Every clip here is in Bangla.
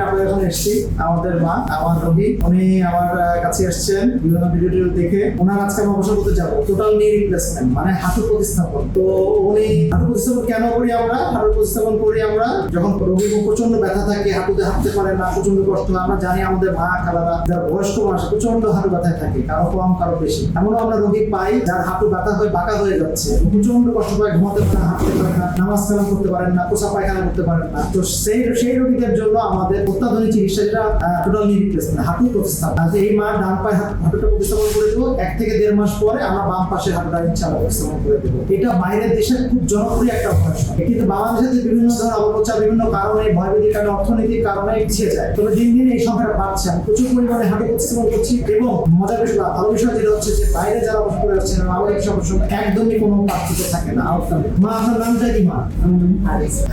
আপনাদের এসেছি। আমাদের মা, আমার উনি আমার কাছে বিভিন্ন দেখে। আজকে আমরা যাব। টোটাল মানে প্রতিস্থাপন। তো উনি কেন করি আমরা? প্রতিস্থাপন করি আমরা যখন রোগী প্রচণ্ড ব্যথা থাকে, হাঁটুতে হাঁটতে পারে না প্রচণ্ড কষ্ট, আমরা জানি আমাদের মা, খালারা, যারা বয়স্ক মানুষ প্রচণ্ড হাঁটু ব্যথায় থাকে, কারও কম, কারও বেশি। এমনও আমরা রোগী পাই যার হাঁটু ব্যথা হয়ে বাঁকা হয়ে যাচ্ছে। প্রচণ্ড কষ্ট পায়, ঘুমাতে পারে হাঁটতে পারে না, নামাজ করতে পারেন না পোষা পায়খানা করতে পারেন না। তো সেই সেই রোগীদের জন্য আমাদের অত্যাধুনিক চিকিৎসা যেটা টোটাল নি রিপ্লেসমেন্ট হাঁটু প্রতিস্থাপন এই মা ডান পায়ে হাঁটুটা প্রতিস্থাপন করে দেবো। এক থেকে দেড় মাস পরে আমরা বাম পাশের হাঁটুটা ইনশাআল্লাহ প্রতিস্থাপন করে দেবো। এটা বাইরের দেশের খুব জনপ্রিয় একটা অপারেশন কিন্তু বাংলাদেশে বিভিন্ন ধরনের অপপ্রচার বিভিন্ন কারণে ভয়ভীতির কারণে অর্থনৈতিক কারণে পিছিয়ে যায়। তবে দিন দিন এই সংখ্যাটা বাড়ছে। আমি প্রচুর পরিমাণে হাঁটু প্রতিস্থাপন করছি এবং মজার বিষয় ভালো বিষয় যেটা হচ্ছে যে বাইরে যারা অবস্থা করে যাচ্ছেন আমাদের সমস্যা একদমই কোনো পার্থক্য থাকে না আউটকাম মা আপনার নামটা কি মা?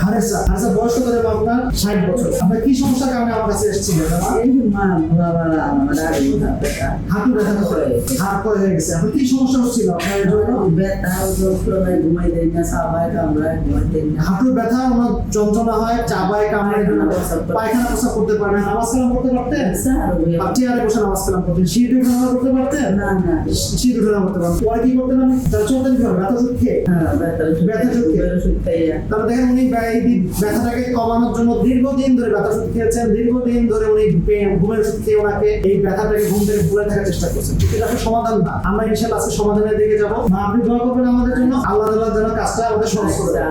হারেসা হারেসা বয়স কত যাবে আপনার? ষাট বছর। আপনার কি সমস্যার কারণে আমার কাছে এসেছিলেন হাঁটু ব্যথা করে হাত করে হয়ে গেছে। আপনার কি সমস্যা হচ্ছিল আপনার এর জন্য? হাঁটুর ব্যথা ওনার যন্ত্রণা হয়? চাবায় পায়খানা প্রসাব করতে পারেন নামাজ কালাম করতে পারতেন? আপনি আরে বসে নামাজ কালাম করতেন। সিঁড়ি উঠে নামাজ করতে পারতেন? সিঁড়ি উঠে নামাজ করতে পারতেন। পরে কি করতেন তাহলে চলতেন ব্যথা ওষুধ খেয়ে তাহলে দেখেন উনি ব্যথাটাকে কমানোর জন্য দীর্ঘদিন ধরে ব্যথা ওষুধ খেয়েছেন দীর্ঘদিন ধরে উনি ঘুমের ওষুধ খেয়ে ওনাকে এই ব্যথাটাকে ঘুম থেকে ভুলে থাকার চেষ্টা করছেন। এটা আসলে সমাধান না। আমরা ইনশাল্লাহ আজকে সমাধানের দিকে যাব। মা আপনি দোয়া করবেন আমাদের জন্য। আল্লাহ তাআলা যেন কাজটা আমাদের সহজ করে দেয়।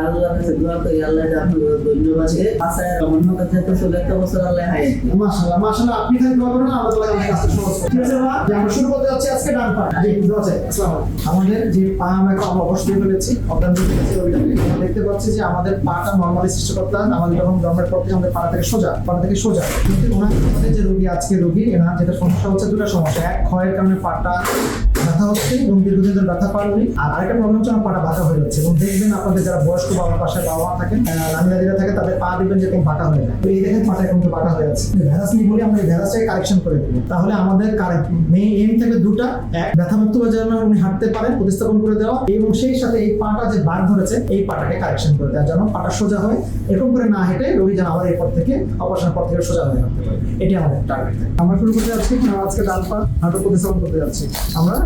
মাশাআল্লাহ মাশাআল্লাহ আপনি খালি দোয়া করবেন আল্লাহ তাআলা আমাদের কাজটা সহজ করে ঠিক আছে মা। যে আমরা শুরু করতে যাচ্ছি আজকে ডান পা জি দোয়া চাই। আসসালামু আমাদের যে পা আমরা অবশ্যই ফেলেছি। ফেলেছি দেখতে পাচ্ছি যে আমাদের পাটা নর্মালি আমাদের আমাদের থেকে সোজা থেকে সোজা যে রোগী আজকে রোগী, এনার যেটা সমস্যা হচ্ছে দুটো সমস্যা। এক ক্ষয়ের কারণে পাটা ব্যথা হচ্ছে এবং দীর্ঘদিন ধরে ব্যথা পারনি আর আরেকটা প্রবলেম হচ্ছে আমার পাটা বাঁকা হয়ে যাচ্ছে এবং দেখবেন আপনাদের যারা বয়স্ক বাবার পাশে বাবা মা থাকেন নানি দাদিরা থাকে, তাদের পা দিবেন যেরকম বাঁকা হয়ে যায়। তো এই দেখেন পাটা এখন বাঁকা হয়ে যাচ্ছে। ভ্যারাস নিয়ে বলি আমরা এই ভ্যারাসটাকে কারেকশন করে দেবো। তাহলে আমাদের মেইন এম থেকে দুটা, এক, ব্যথামুক্ত হয়ে যেন উনি হাঁটতে পারেন, প্রতিস্থাপন করে দেওয়া, এবং সেই সাথে এই পাটা যে বাদ ধরেছে, এই পাটাকে কারেকশন করে দেওয়া, যেন পাটা সোজা হয়। এরকম করে না হেঁটে রোগী যেন আবার এরপর থেকে অপারেশনের পর থেকে সোজা হয়ে হাঁটতে পারে। এটি আমাদের টার্গেট আমরা শুরু করতে যাচ্ছি আজকে ডান পা হাঁটু প্রতিস্থাপন করতে যাচ্ছি। আমরা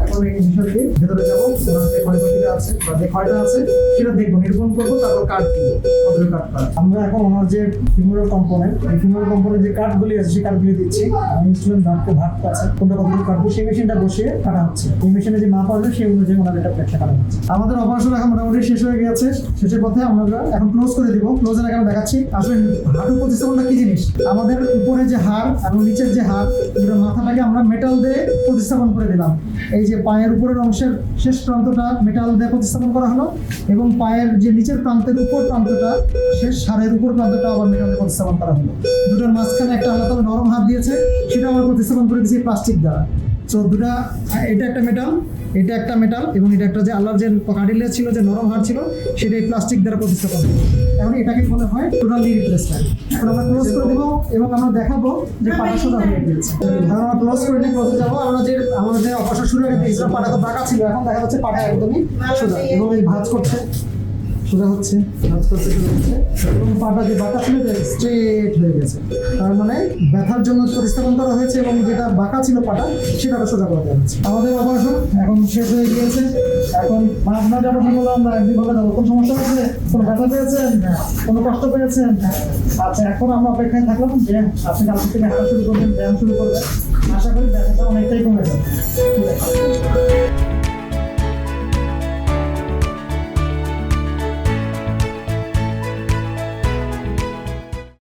আমাদের অপারেশন এখন মোটামুটি শেষ হয়ে গেছে শেষের পথে আমরা এখন ক্লোজ করে দিব। ক্লোজের আগে দেখাচ্ছি, আসলে হাঁটু প্রতিস্থাপনটা কি জিনিস? আমাদের উপরে যে হাড় এবং নিচের যে হাড় মাথাটাকে আমরা মেটাল দিয়ে প্রতিস্থাপন করে দিলাম। এই যে পায়ের উপরের অংশের শেষ প্রান্তটা মেটাল দিয়ে প্রতিস্থাপন করা হলো এবং পায়ের যে নিচের প্রান্তের উপর প্রান্তটা শেষ হাড়ের উপর প্রান্তটা আবার মেটাল দিয়ে প্রতিস্থাপন করা হলো। দুটোর মাঝখানে একটা আলাদা নরম হাত দিয়েছে সেটা আবার প্রতিস্থাপন করে দিয়েছি প্লাস্টিক দ্বারা। সো দুটা এটা একটা মেটাল এটা একটা মেটাল এবং এটা একটা যে আল্লাহর যে কার্ডিলেজ ছিল যে নরম হাড় ছিল সেটা এই প্লাস্টিক দ্বারা প্রতিস্থাপন। এখন এটাকে বলা হয় টোটালি রিপ্লেসমেন্ট এখন আমরা ক্লোজ করে দেবো এবং আমরা দেখাবো যে পাটা সোজা হয়ে এখন আমরা ক্লোজ করে নিয়ে ক্লোজে যাব। আমরা যে যে শুরু গেছিলাম পাটা তো ছিল এখন দেখা যাচ্ছে পাটা একদমই সোজা। এভাবে ভাঁজ করছে। সোজা হচ্ছে এবং পাটা যে বাঁকা ছিল স্ট্রেট হয়ে গেছে। তার মানে ব্যথার জন্য প্রতিস্থাপন করা হয়েছে এবং যেটা বাঁকা ছিল পাটা সেটা সোজা করা হয়েছে। আমাদের অপারেশন এখন শেষ হয়ে গিয়েছে। এখন আপনার যে অপারেশন হলো আমরা একদিন ভালো যাব কোনো সমস্যা হচ্ছে কোনো ব্যথা পেয়েছেন? কোনো কষ্ট পেয়েছেন? আচ্ছা এখন আমরা অপেক্ষায় থাকলাম যে আপনি কালকে থেকে হাঁটা শুরু করবেন, ব্যায়াম শুরু করবেন। আশা করি ব্যথাটা অনেকটাই কমে যাবে।